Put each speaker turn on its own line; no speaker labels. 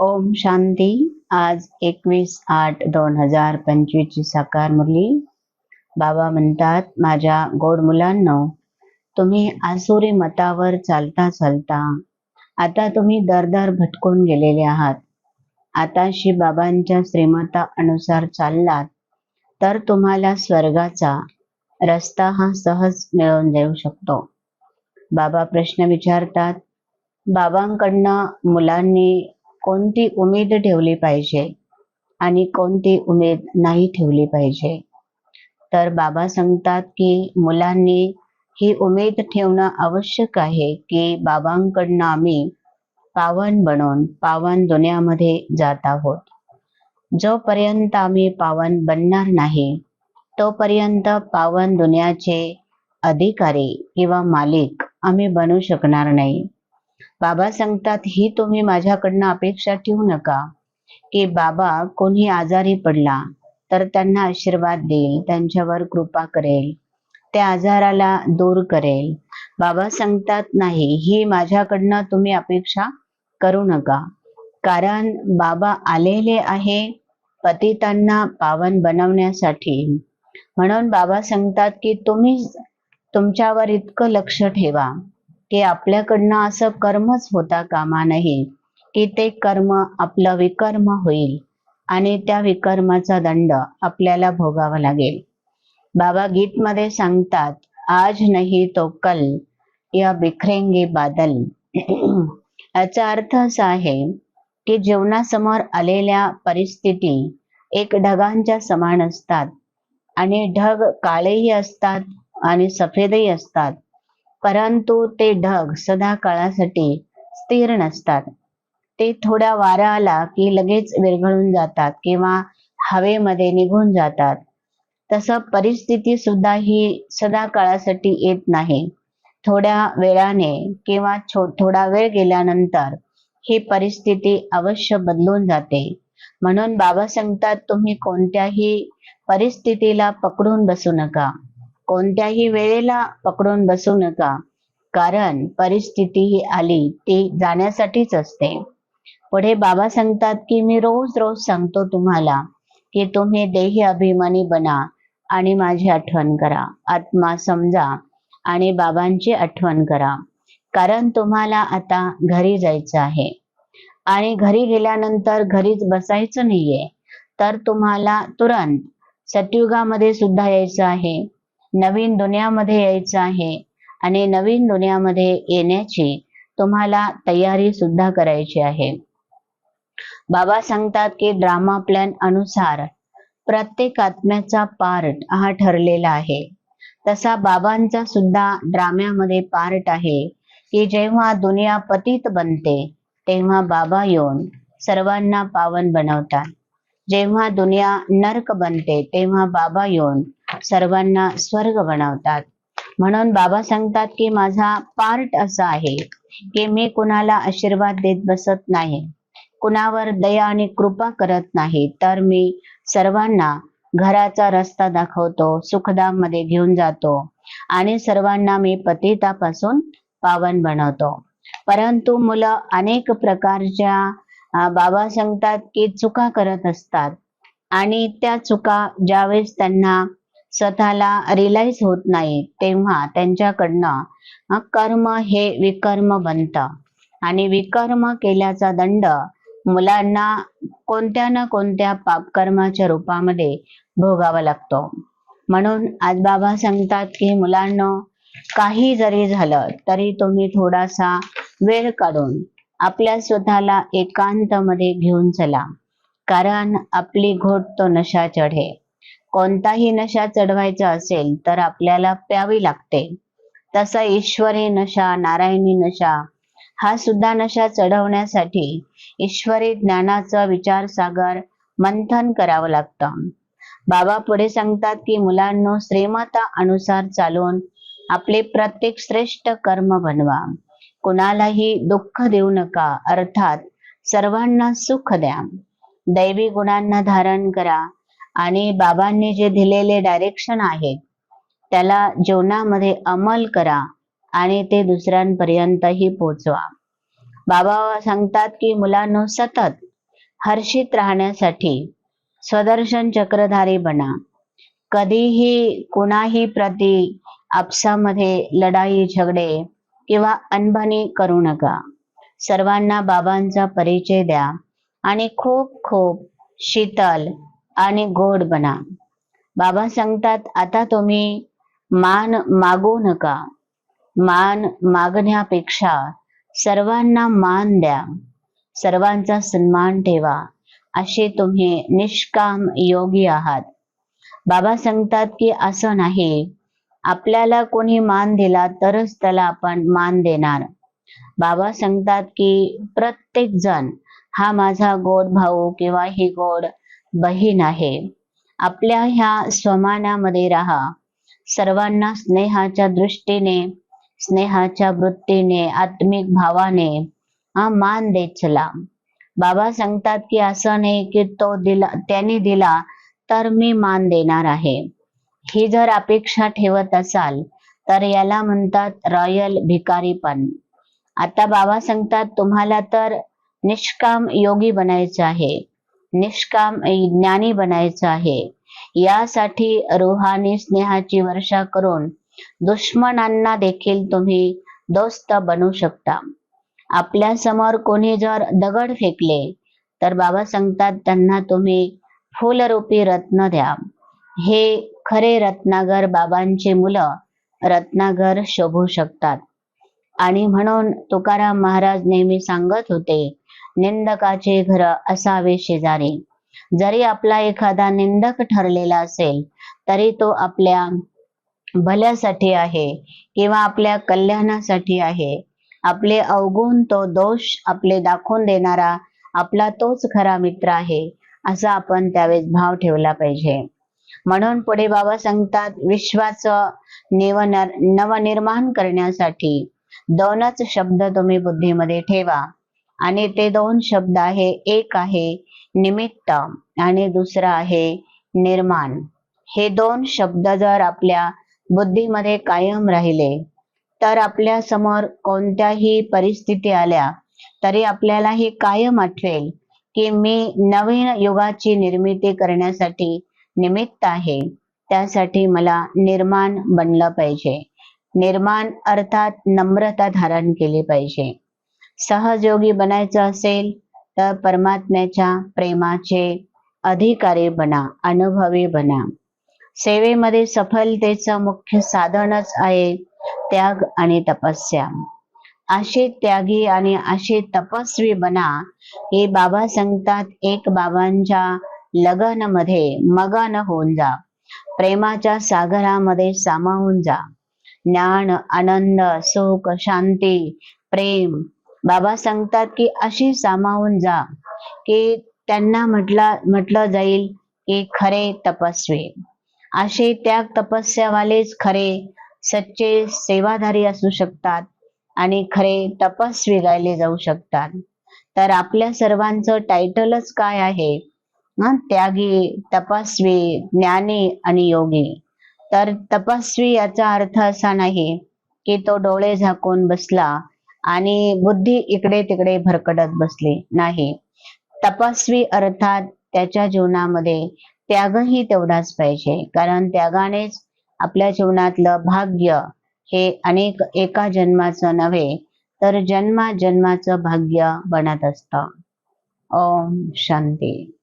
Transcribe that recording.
ओम शांती. आज एकवीस आठ दोन हजार पंचवीसची साकार मुरली. बाबा म्हणतात माझ्या गोड मुलांनो तुम्ही आसुरी मतावर चालता चालता आता तुम्ही दरदर भटकून गेलेले आहात. आता बाबांच्या श्रीमता अनुसार चाललात तर तुम्हाला स्वर्गाचा रस्ता हा सहज मिळून जाऊ शकतो. बाबा प्रश्न विचारतात बाबांकडनं मुलांनी कोणती उमेद ठेवली पाहिजे आणि कोणती उमेद नाही ठेवली पाहिजे. तर बाबा सांगतात की मुलांनी ही उमेद ठेवणं आवश्यक आहे की बाबांकडनं आम्ही पावन बनवून पावन दुनियामध्ये जात आहोत. जोपर्यंत आम्ही पावन बनणार नाही तोपर्यंत पावन दुनियाचे अधिकारी किंवा मालिक आम्ही बनू शकणार नाही. बाबा सांगतात ही तुम्ही माझ्याकडनं अपेक्षा ठेवू नका. की बाबा कोणी आजारी पडला तर त्यांना आशीर्वाद देईल त्यांच्यावर कृपा करेल. त्या आजाराला दूर करेल. बाबा सांगतात नाही ही माझ्याकडनं तुम्ही अपेक्षा करू नका. कारण बाबा आलेले आहे पतितांना पावन बनवण्यासाठी. म्हणून बाबा सांगतात की तुम्ही तुमच्यावर इतकं लक्ष ठेवा. की आपल्याकडनं असं कर्मच होता कामा नाही की ते कर्म आपलं विकर्म होईल आणि त्या विकर्माचा दंड आपल्याला भोगावा लागेल. बाबा गीतमध्ये सांगतात आज नाही तो कल या बिखरेंगे बादल. याचा अर्थ असा आहे की जीवनासमोर आलेल्या परिस्थिती एक ढगांच्या समान असतात आणि ढग काळेही असतात आणि सफेदही असतात. परंतु ते ढग सदा काळासाठी स्थिर नसतात. ते थोडा वारा आला की लगेच विरघळून जातात किंवा हवेमध्ये निघून जातात. तसं परिस्थिती सुद्धा ही सदा काळासाठी येत नाही. थोड्या वेळाने किंवा थोडा वेळ गेल्यानंतर ही परिस्थिती अवश्य बदलून जाते. म्हणून बाबा सांगतात तुम्ही कोणत्याही परिस्थितीला पकडून बसू नका. कोणत्याही वेळेला पकडून बसू नका. कारण परिस्थिती ही आली ती जाण्यासाठीच असते. पुढे बाबा सांगतात की मी रोज रोज सांगतो तुम्हाला की तुम्ही देही अभिमानी बना आणि माझी आठवण करा. आत्मा समजा आणि बाबांची आठवण करा. कारण तुम्हाला आता घरी जायचं आहे. आणि घरी गेल्यानंतर घरीच बसायचं नाहीये. तर तुम्हाला तुरंत सतयुगामध्ये सुद्धा यायचं आहे. नवीन दुनियामध्ये यायचं आहे आणि नवीन दुनियामध्ये येण्याची तुम्हाला तयारी सुद्धा करायची आहे. बाबा सांगतात की ड्रामा प्लॅन अनुसार प्रत्येक आत्म्याचा पार्ट हा ठरलेला आहे. तसा बाबांचा सुद्धा ड्राम्यामध्ये पार्ट आहे की जेव्हा दुनिया पतित बनते तेव्हा बाबा येऊन सर्वांना पावन बनवतात. जेव्हा दुनिया नर्क बनते तेव्हा बाबा येऊन सर्वांना स्वर्ग बनवतात. म्हणून बाबा सांगतात की माझा पार्ट असा आहे की मी कुणाला आशीर्वाद देत बसत नाही कुणावर दया आणि कृपा करत नाही तर मी सर्वांना घराचा रस्ता दाखवतो सुखदाममध्ये घेऊन जातो आणि सर्वांना मी पतितापासून पावन बनवतो. परंतु मुलं अनेक प्रकारच्या बाबा सांगतात की चुका करत असतात आणि त्या चुका ज्यावेळेस त्यांना स्वतःला रिलाईज होत नाही तेव्हा त्यांच्याकडनं कर्म हे विकर्म बनत. आणि विकर्म केल्याचा दंड मुलांना कोणत्या ना कोणत्या पापकर्माच्या रूपामध्ये भोगावा लागतो. म्हणून आज बाबा सांगतात की मुलांना काही जरी झालं तरी तुम्ही थोडासा वेळ काढून आपल्या स्वतःला एकांत मध्ये घेऊन चला. कारण आपली घोट तो नशा चढे कोणताही नशा चढवायचा असेल तर आपल्याला प्यावी लागते. तसा ईश्वरी नशा नारायणी नशा हा सुद्धा नशा चढवण्यासाठी ईश्वरी ज्ञानाचं विचार सागर मंथन करावं लागतं. बाबा पुढे सांगतात की मुलांनो श्रीमता अनुसार चालून आपले प्रत्येक श्रेष्ठ कर्म बनवा. कुणालाही दुःख देऊ नका. अर्थात सर्वांना सुख द्या. दैवी गुणांना धारण करा. आणि बाबांनी जे दिलेले डायरेक्शन आहे त्याला जीवनामध्ये अंमल करा आणि ते दुसऱ्यांपर्यंतही पोचवा. बाबा सांगतात की मुलांनो सतत हर्षित राहण्यासाठी स्वदर्शन चक्रधारी बना. कधीही कुणाही प्रति आपसामध्ये लढाई झगडे किंवा अनबनी करू नका. सर्वांना बाबांचा परिचय द्या आणि खूप खूप शीतल आणि गोड बना. बाबा सांगतात आता तुम्ही मान मागू नका. मान मागण्यापेक्षा सर्वांना मान द्या. सर्वांचा सन्मान ठेवा. असे तुम्ही निष्काम योगी आहात. बाबा सांगतात की असं नाही. आपल्याला कोणी मान दिला तरच त्याला आपण मान देणार. बाबा सांगतात की प्रत्येक जण हा माझा गोड भाऊ किंवा ही गोड बहीण आहे. आपल्या ह्या स्वमानामध्ये राहा. सर्वांना स्नेहाच्या दृष्टीने स्नेहाच्या वृत्तीने आत्मिक भावाने हा मान देत चला. बाबा सांगतात की असं नाही की तो दिला त्याने दिला तर मी मान देणार आहे. ही जर अपेक्षा ठेवत असाल तर याला म्हणतात रॉयल भिकारीपण आता बाबा सांगतात तुम्हाला तर निष्काम योगी बनायचं आहे. निष्काम ज्ञानी बनायचं आहे. यासाठी रुहानी स्नेहाची वर्षा करून दुश्मनांना देखील तुम्ही दोस्त बनू शकता. आपल्यासमोर कोणी जर दगड फेकले तर बाबा सांगतात त्यांना तुम्ही फुलरूपी रत्न द्या. हे खरे रत्नागर बाबांची मुलं रत्नागर शोभू शकतात. आणि म्हणून तुकाराम महाराज नेहमी सांगत होते निंदकाचे घर असावे शेजारी. जरी आपला एखादा निंदक ठरलेला असेल तरी तो आपल्या भल्यासाठी आहे किंवा आपल्या कल्याणासाठी आहे. आपले अवगुण तो दोष आपले दाखवून देणारा आपला तोच खरा मित्र आहे असा आपण त्यावेळेस भाव ठेवला पाहिजे. म्हणून पुढे बाबा सांगतात विश्वाचं नवनिर्माण करण्यासाठी दोनच शब्द तुम्ही बुद्धीमध्ये ठेवा. आणि ते दोन शब्द आहे. एक आहे निमित्त आणि दुसरा आहे निर्माण. हे दोन शब्द जर आपल्या बुद्धीमध्ये कायम राहिले तर आपल्यासमोर कोणत्याही परिस्थिती आल्या तरी आपल्याला हे कायम आठवेल की मी नवीन युगाची निर्मिती करण्यासाठी निमित्त आहे. त्यासाठी मला निर्माण बनलं पाहिजे. निर्माण अर्थात नम्रता धारण केली पाहिजे. सहयोगी बनायचं असेल तर परमात्म्याच्या प्रेमाचे अधिकारी बना अनुभवी बना. सेवेमध्ये सफलतेचं मुख्य साधनच आहे त्याग आणि तपस्या. अशी त्यागी आणि अशी तपस्वी बना हे बाबा सांगतात एक बाबांच्या लगनमध्ये मगन होऊन जा. प्रेमाच्या सागरामध्ये सामावून जा. ज्ञान आनंद सुख शांती प्रेम बाबा सांगतात की अशी सामावून जा की त्यांना म्हटला म्हटलं जाईल की खरे तपस्वी. असे त्याग तपस्यावालेच खरे सच्चे सेवाधारी असू शकतात आणि खरे तपस्वी गायले जाऊ शकतात. तर आपल्या सर्वांचं टायटलच काय आहे? त्यागी तपस्वी ज्ञानी आणि योगी. तर तपस्वी याचा अर्थ असा नाही की तो डोळे झाकून बसला आणि बुद्धी इकडे तिकडे भरकटत बसली नाही. तपस्वी अर्थात त्याच्या जीवनामध्ये त्यागही तेवढाच पाहिजे. कारण त्यागानेच आपल्या जीवनातलं भाग्य हे अनेक एका जन्माचं नव्हे तर जन्मा जन्माचं भाग्य बनत असतं. ओम शांती.